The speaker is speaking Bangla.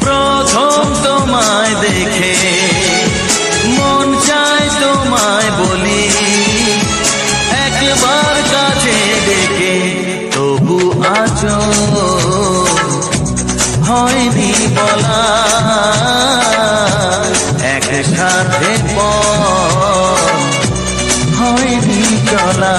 প্রথম তোমায় দেখে, মন চায় তোমায় বলি, একবার কাছে দেখে তবু আছো হয়নি বলা একসাথে পথ হয়নি চলা